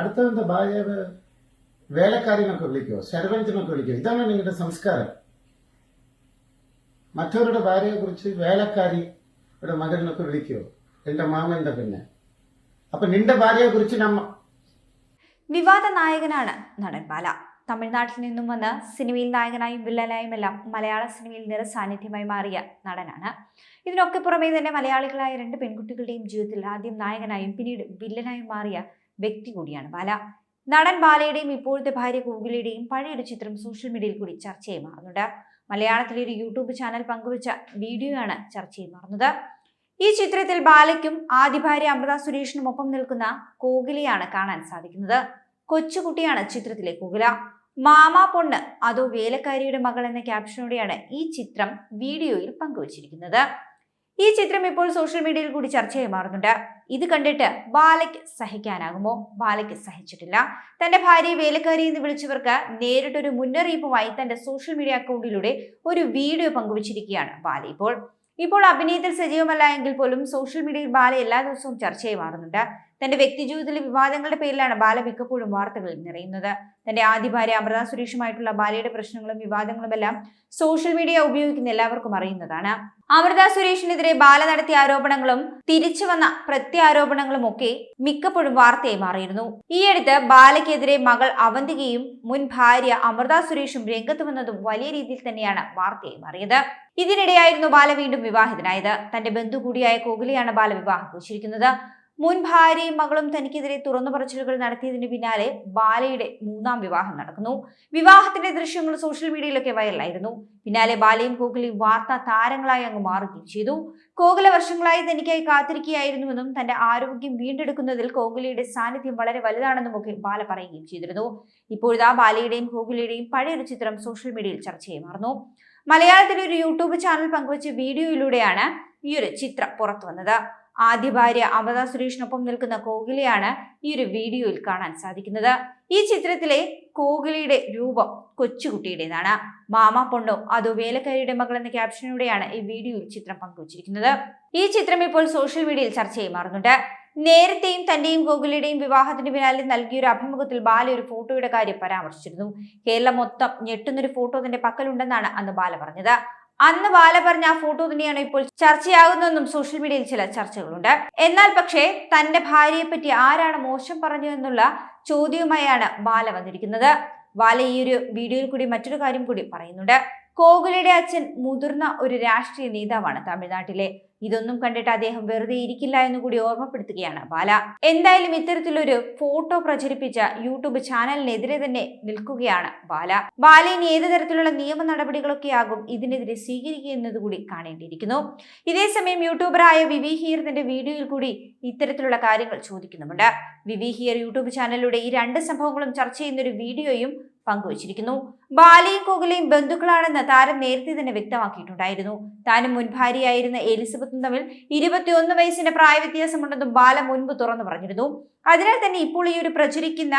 അടുത്തവന്റെ ഭാര്യയെ വേലക്കാരിനൊക്കെ വിളിക്കുമോ ശരവഞ്ചനൊക്കെ വിളിക്കുമോ ഇതാണ് നിങ്ങളുടെ സംസ്കാരം. മറ്റവരുടെ ഭാര്യയെ കുറിച്ച് ഇവിടെ മകനൊക്കെ വിളിക്കുമോ എന്റെ മാമന്റെ പിന്നെ. അപ്പൊ നിന്റെ ഭാര്യയെ കുറിച്ച് നമ്മ വിവാദ നായകനാണ് നടൻ ബാല. തമിഴ്നാട്ടിൽ നിന്നും വന്ന് സിനിമയിൽ നായകനായും വില്ലനായും എല്ലാം മലയാള സിനിമയിൽ നിറസാന്നിധ്യമായി മാറിയ നടനാണ്. ഇതിനൊക്കെ പുറമേ തന്നെ മലയാളികളായ രണ്ട് പെൺകുട്ടികളുടെയും ജീവിതത്തിൽ ആദ്യം നായകനായും പിന്നീട് വില്ലനായും മാറിയ വ്യക്തി കൂടിയാണ്. ബാല നടൻ ബാലയുടെയും ഇപ്പോഴത്തെ ഭാര്യ ഗൂഗിളിയുടെയും പഴയൊരു ചിത്രം സോഷ്യൽ മീഡിയയിൽ കൂടി ചർച്ചയായി മാറുന്നുണ്ട്. മലയാളത്തിലെ ഒരു യൂട്യൂബ് ചാനൽ പങ്കുവച്ച വീഡിയോയാണ് ചർച്ചയായി മാറുന്നത്. ഈ ചിത്രത്തിൽ ബാലയ്ക്കും ആദ്യ ഭാര്യ അമൃത സുരേഷിനും ഒപ്പം നിൽക്കുന്ന കോകിലയാണ് കാണാൻ സാധിക്കുന്നത്. കൊച്ചുകുട്ടിയാണ് ചിത്രത്തിലെ കോകില മാമാ പൊണ്ണ് അതോ വേലക്കാരിയുടെ മകൾ എന്ന ക്യാപ്ഷനോടെയാണ് ഈ ചിത്രം വീഡിയോയിൽ പങ്കുവച്ചിരിക്കുന്നത്. ഈ ചിത്രം ഇപ്പോൾ സോഷ്യൽ മീഡിയയിൽ കൂടി ചർച്ചയായി മാറുന്നുണ്ട്. ഇത് കണ്ടിട്ട് ബാലയ്ക്ക് സഹിക്കാനാകുമോ? ബാലയ്ക്ക് സഹിച്ചിട്ടില്ല. തന്റെ ഭാര്യയെ വേലക്കാരി എന്ന് വിളിച്ചവർക്ക് നേരിട്ടൊരു മുന്നറിയിപ്പുമായി തന്റെ സോഷ്യൽ മീഡിയ അക്കൗണ്ടിലൂടെ ഒരു വീഡിയോ പങ്കുവച്ചിരിക്കുകയാണ് ബാല ഇപ്പോൾ. ഇപ്പോൾ അഭിനയത്തിൽ സജീവമല്ല എങ്കിൽ പോലും സോഷ്യൽ മീഡിയയിൽ ബാല എല്ലാ ദിവസവും ചർച്ചയായി മാറുന്നുണ്ട്. തന്റെ വ്യക്തിജീവിതത്തിലെ വിവാദങ്ങളുടെ പേരിലാണ് ബാല മിക്കപ്പോഴും വാർത്തകളിൽ നിറയുന്നത്. തന്റെ ആദ്യ ഭാര്യ അമൃത സുരേഷുമായിട്ടുള്ള ബാലയുടെ പ്രശ്നങ്ങളും വിവാദങ്ങളും എല്ലാം സോഷ്യൽ മീഡിയ ഉപയോഗിക്കുന്ന എല്ലാവർക്കും അറിയുന്നതാണ്. അമൃത സുരേഷിനെതിരെ ബാല നടത്തിയ ആരോപണങ്ങളും തിരിച്ചു വന്ന പ്രത്യാരോപണങ്ങളും ഒക്കെ മിക്കപ്പോഴും വാർത്തയായി മാറിയിരുന്നു. ഈയടുത്ത് ബാലയ്ക്കെതിരെ മകൾ അവന്തികയും മുൻ ഭാര്യ അമൃത സുരേഷും രംഗത്ത് വന്നതും വലിയ രീതിയിൽ തന്നെയാണ് വാർത്തയായി മാറിയത്. ഇതിനിടെയായിരുന്നു ബാല വീണ്ടും വിവാഹിതനായത്. തന്റെ ബന്ധു കൂടിയായ കോഹ്ലിയാണ് ബാല വിവാഹം കഴിച്ചിരിക്കുന്നത് മുൻ ഭാര്യയും മകളും തനിക്കെതിരെ തുറന്നു പറച്ചിലുകൾ നടത്തിയതിന് പിന്നാലെ ബാലയുടെ മൂന്നാം വിവാഹം നടക്കുന്നു. വിവാഹത്തിന്റെ ദൃശ്യങ്ങൾ സോഷ്യൽ മീഡിയയിലൊക്കെ വൈറലായിരുന്നു. പിന്നാലെ ബാലയും കോഹ്ലിയും വാർത്താ താരങ്ങളായി അങ്ങ് മാറുകയും ചെയ്തു. കോഹ്ല വർഷങ്ങളായി തനിക്കായി കാത്തിരിക്കുകയായിരുന്നുവെന്നും തന്റെ ആരോഗ്യം വീണ്ടെടുക്കുന്നതിൽ കോഹ്ലിയുടെ സാന്നിധ്യം വളരെ വലുതാണെന്നും ഒക്കെ ബാല പറയുകയും ചെയ്തിരുന്നു. ഇപ്പോഴിതാ ബാലയുടെയും കോഹ്ലിയുടെയും പഴയൊരു ചിത്രം സോഷ്യൽ മീഡിയയിൽ ചർച്ചയായി മാറുന്നു. മലയാളത്തിലെ ഒരു യൂട്യൂബ് ചാനൽ പങ്കുവച്ച വീഡിയോയിലൂടെയാണ് ഈ ഒരു ചിത്രം പുറത്തു വന്നത്. ആദ്യ ഭാര്യ അമൃത സുരേഷിനൊപ്പം നിൽക്കുന്ന കോകിലയാണ് ഈ ഒരു വീഡിയോയിൽ കാണാൻ സാധിക്കുന്നത്. ഈ ചിത്രത്തിലെ കോകിലയുടെ രൂപം കൊച്ചുകുട്ടിയുടേതാണ്. മാമ പൊണ്ണോ അതോ വേലക്കാരിയുടെ മകൾ എന്ന ക്യാപ്ഷനോടെയാണ് ഈ വീഡിയോയിൽ ചിത്രം പങ്കുവച്ചിരിക്കുന്നത്. ഈ ചിത്രം ഇപ്പോൾ സോഷ്യൽ മീഡിയയിൽ ചർച്ചയായി മാറുന്നുണ്ട്. നേരത്തെയും തന്റെയും ഗോകുലിയുടെയും വിവാഹത്തിന് പിന്നാലെ നൽകിയ ഒരു അഭിമുഖത്തിൽ ബാല ഒരു ഫോട്ടോയുടെ കാര്യം പരാമർശിച്ചിരുന്നു. കേരളം മൊത്തം ഞെട്ടുന്നൊരു ഫോട്ടോ തന്റെ പക്കലുണ്ടെന്നാണ് അന്ന് ബാല പറഞ്ഞത്. അന്ന് ബാല പറഞ്ഞ ആ ഫോട്ടോ തന്നെയാണ് ഇപ്പോൾ ചർച്ചയാകുന്നതെന്നും സോഷ്യൽ മീഡിയയിൽ ചില ചർച്ചകളുണ്ട്. എന്നാൽ പക്ഷേ തന്റെ ഭാര്യയെ പറ്റി ആരാണ് മോശം പറഞ്ഞു എന്നുള്ള ചോദ്യവുമായാണ് ബാല വന്നിരിക്കുന്നത്. ബാല ഈ ഒരു വീഡിയോയിൽ കൂടി മറ്റൊരു കാര്യം കൂടി പറയുന്നുണ്ട്. കോകുലയുടെ അച്ഛൻ മുതിർന്ന ഒരു രാഷ്ട്രീയ നേതാവാണ് തമിഴ്നാട്ടിലെ. ഇതൊന്നും കണ്ടിട്ട് അദ്ദേഹം വെറുതെ ഇരിക്കില്ല എന്ന് കൂടി ഓർമ്മപ്പെടുത്തുകയാണ് ബാല. എന്തായാലും ഇത്തരത്തിലൊരു ഫോട്ടോ പ്രചരിപ്പിച്ച യൂട്യൂബ് ചാനലിനെതിരെ തന്നെ നിൽക്കുകയാണ് ബാല. ബാല ഇനി ഏത് തരത്തിലുള്ള നിയമ നടപടികളൊക്കെയാകും ഇതിനെതിരെ സ്വീകരിക്കുക എന്നതുകൂടി കാണേണ്ടിയിരിക്കുന്നു. ഇതേസമയം യൂട്യൂബറായ വിവി ഹിയർ തന്റെ വീഡിയോയിൽ കൂടി ഇത്തരത്തിലുള്ള കാര്യങ്ങൾ ചോദിക്കുന്നുമുണ്ട്. വിവി ഹിയർ യൂട്യൂബ് ചാനലിലൂടെ ഈ രണ്ട് സംഭവങ്ങളും ചർച്ച ചെയ്യുന്ന ഒരു വീഡിയോയും പങ്കുവച്ചിരിക്കുന്നു. ബാലയും കോഹ്ലിയും ബന്ധുക്കളാണെന്ന് താരം നേരത്തെ തന്നെ വ്യക്തമാക്കിയിട്ടുണ്ടായിരുന്നു. താനും മുൻ ഭാര്യയായിരുന്ന എലിസബത്തും തമ്മിൽ ഇരുപത്തിയൊന്ന് വയസ്സിന്റെ പ്രായവ്യത്യാസമുണ്ടെന്നും ബാല മുൻപ് തുറന്നു പറഞ്ഞിരുന്നു. അതിനാൽ തന്നെ ഇപ്പോൾ ഈ ഒരു പ്രചരിക്കുന്ന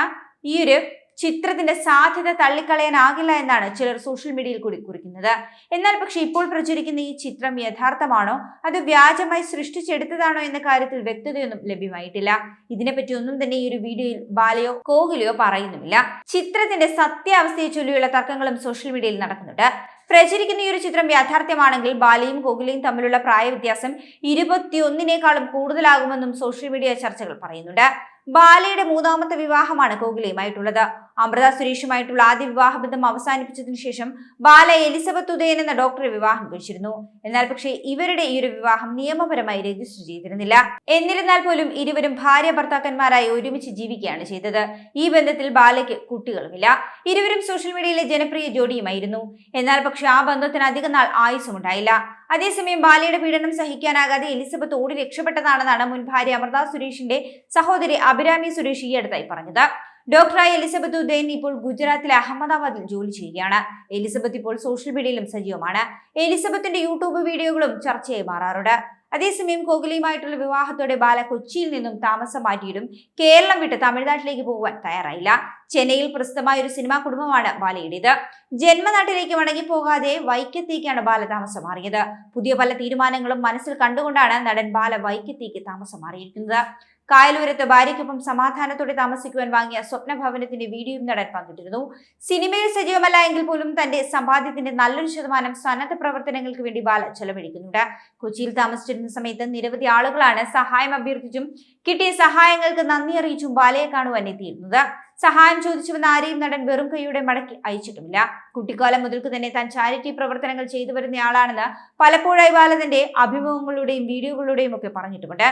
ഈ ഒരു ചിത്രത്തിന്റെ സാധ്യത തള്ളിക്കളയാനാകില്ല എന്നാണ് ചിലർ സോഷ്യൽ മീഡിയയിൽ കൂടി കുറിക്കുന്നത്. എന്നാൽ പക്ഷേ ഇപ്പോൾ പ്രചരിക്കുന്ന ഈ ചിത്രം യഥാർത്ഥമാണോ? അത് വ്യാജമായി സൃഷ്ടിച്ചെടുത്തതാണോ എന്ന കാര്യത്തിൽ വ്യക്തതയൊന്നും ലഭ്യമായിട്ടില്ല. ഇതിനെപ്പറ്റി ഒന്നും തന്നെ ഈ ഒരു വീഡിയോയിൽ ബാലയോ കോഹ്ലിയോ പറയുന്നുമില്ല. ചിത്രത്തിന്റെ സത്യാവസ്ഥയെ ചൊല്ലിയുള്ള തർക്കങ്ങളും സോഷ്യൽ മീഡിയയിൽ നടക്കുന്നുണ്ട്. പ്രചരിക്കുന്ന ഈ ഒരു ചിത്രം യാഥാർത്ഥ്യമാണെങ്കിൽ ബാലയും കോഹ്ലിയും തമ്മിലുള്ള പ്രായവ്യത്യാസം ഇരുപത്തിയൊന്നിനേക്കാളും കൂടുതലാകുമെന്നും സോഷ്യൽ മീഡിയ ചർച്ചകൾ പറയുന്നുണ്ട്. ബാലയുടെ മൂന്നാമത്തെ വിവാഹമാണ് കോഹ്ലിയുമായിട്ടുള്ളത് അമൃത സുരേഷുമായിട്ടുള്ള ആദ്യ വിവാഹബന്ധം അവസാനിപ്പിച്ചതിനു ശേഷം ബാല എലിസബത്ത് ഉദയൻ എന്ന ഡോക്ടറെ വിവാഹം കഴിച്ചിരുന്നു. എന്നാൽ പക്ഷേ ഇവരുടെ ഈ ഒരു വിവാഹം നിയമപരമായി രജിസ്റ്റർ ചെയ്തിരുന്നില്ല. എന്നിരുന്നാൽ പോലും ഇരുവരും ഭാര്യ ഭർത്താക്കന്മാരായി ഒരുമിച്ച് ജീവിക്കുകയാണ് ചെയ്തത്. ഈ ബന്ധത്തിൽ ബാലയ്ക്ക് കുട്ടികളുമില്ല. ഇരുവരും സോഷ്യൽ മീഡിയയിലെ ജനപ്രിയ ജോഡിയുമായിരുന്നു. എന്നാൽ പക്ഷേ ആ ബന്ധത്തിന് അധികം നാൾ ആയുസ്സുമുണ്ടായില്ല. അതേസമയം ബാലയുടെ പീഡനം സഹിക്കാനാകാതെ എലിസബത്ത് ഓടി രക്ഷപ്പെട്ടതാണെന്നാണ് മുൻ ഭാര്യ അമൃത സുരേഷിന്റെ സഹോദരി അഭിരാമി സുരേഷ് ഈ അടുത്തായി പറഞ്ഞത്. ഡോക്ടറായ എലിസബത്ത് ഉദയൻ ഇപ്പോൾ ഗുജറാത്തിലെ അഹമ്മദാബാദിൽ ജോലി ചെയ്യുകയാണ്. എലിസബത്ത് ഇപ്പോൾ സോഷ്യൽ മീഡിയയിലും സജീവമാണ്. എലിസബത്തിന്റെ യൂട്യൂബ് വീഡിയോകളും ചർച്ചയായി മാറാറുണ്ട്. അതേസമയം കോഹ്ലിയുമായിട്ടുള്ള വിവാഹത്തോടെ ബാല കൊച്ചിയിൽ നിന്നും താമസം മാറ്റിയിട്ടും കേരളം വിട്ട് തമിഴ്നാട്ടിലേക്ക് പോകുവാൻ തയ്യാറായില്ല. ചെന്നൈയിൽ പ്രസിദ്ധമായ ഒരു സിനിമാ കുടുംബമാണ് ബാലയുടേത്. ജന്മനാട്ടിലേക്ക് മടങ്ങി പോകാതെ വൈക്കത്തേക്കാണ് ബാല താമസം മാറിയത്. പുതിയ പല തീരുമാനങ്ങളും മനസ്സിൽ കണ്ടുകൊണ്ടാണ് നടൻ ബാല വൈക്കത്തേക്ക് താമസം മാറിയിരിക്കുന്നത്. കായലൂരത്ത് ഭാര്യയ്ക്കൊപ്പം സമാധാനത്തോടെ താമസിക്കുവാൻ വാങ്ങിയ സ്വപ്നഭവനത്തിന്റെ വീഡിയോയും നടൻ പങ്കിട്ടിരുന്നു. സിനിമയിൽ സജീവമല്ല എങ്കിൽ പോലും തന്റെ സമ്പാദ്യത്തിന്റെ നല്ലൊരു ശതമാനം സന്നദ്ധ പ്രവർത്തനങ്ങൾക്ക് വേണ്ടി ബാല ചെലവഴിക്കുന്നുണ്ട്. കൊച്ചിയിൽ താമസിച്ചിരുന്ന സമയത്ത് നിരവധി ആളുകളാണ് സഹായം അഭ്യർത്ഥിച്ചും കിട്ടിയ സഹായങ്ങൾക്ക് നന്ദി അറിയിച്ചും ബാലയെ കാണുവാൻ എത്തിയിരുന്നത്. സഹായം ചോദിച്ചുവെന്ന് ആരെയും നടൻ വെറും കൈയോടെ മടക്കി അയച്ചിട്ടുമില്ല. കുട്ടിക്കാലം മുതൽക്ക് തന്നെ താൻ ചാരിറ്റി പ്രവർത്തനങ്ങൾ ചെയ്തു വരുന്നയാളാണെന്ന് പലപ്പോഴായി ബാല തന്റെ അഭിമുഖങ്ങളുടെയും വീഡിയോകളുടെയും ഒക്കെ പറഞ്ഞിട്ടുമുണ്ട്.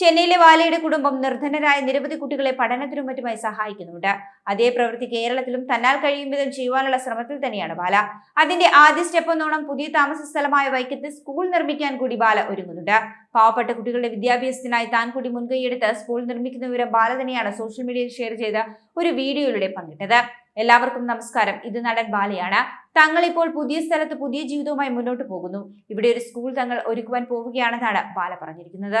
ചെന്നൈയിലെ വാലയുടെ കുടുംബം നിർധനരായ നിരവധി കുട്ടികളെ പഠനത്തിനും മറ്റുമായി സഹായിക്കുന്നുണ്ട്. അതേ പ്രവൃത്തി കേരളത്തിലും തന്നാൽ കഴിയും വിധം ചെയ്യുവാനുള്ള ശ്രമത്തിൽ തന്നെയാണ് ബാല. അതിന്റെ ആദ്യ സ്റ്റെപ്പ് എന്നോണം പുതിയ താമസ സ്ഥലമായ വൈക്കത്ത് സ്കൂൾ നിർമ്മിക്കാൻ കൂടി ബാല ഒരുങ്ങുന്നുണ്ട്. പാവപ്പെട്ട കുട്ടികളുടെ വിദ്യാഭ്യാസത്തിനായി താൻ കൂടി മുൻകൈയെടുത്ത് സ്കൂൾ നിർമ്മിക്കുന്ന വിവരം ബാല തന്നെയാണ് സോഷ്യൽ മീഡിയയിൽ ഷെയർ ചെയ്ത ഒരു വീഡിയോയിലൂടെ പങ്കിട്ടത്. എല്ലാവർക്കും നമസ്കാരം. ഇത് നടൻ ബാലയാണ്. തങ്ങൾ ഇപ്പോൾ പുതിയ സ്ഥലത്ത് പുതിയ ജീവിതവുമായി മുന്നോട്ട് പോകുന്നു. ഇവിടെ ഒരു സ്കൂൾ തങ്ങൾ ഒരുക്കുവാൻ പോവുകയാണെന്നാണ് ബാല പറഞ്ഞിരിക്കുന്നത്.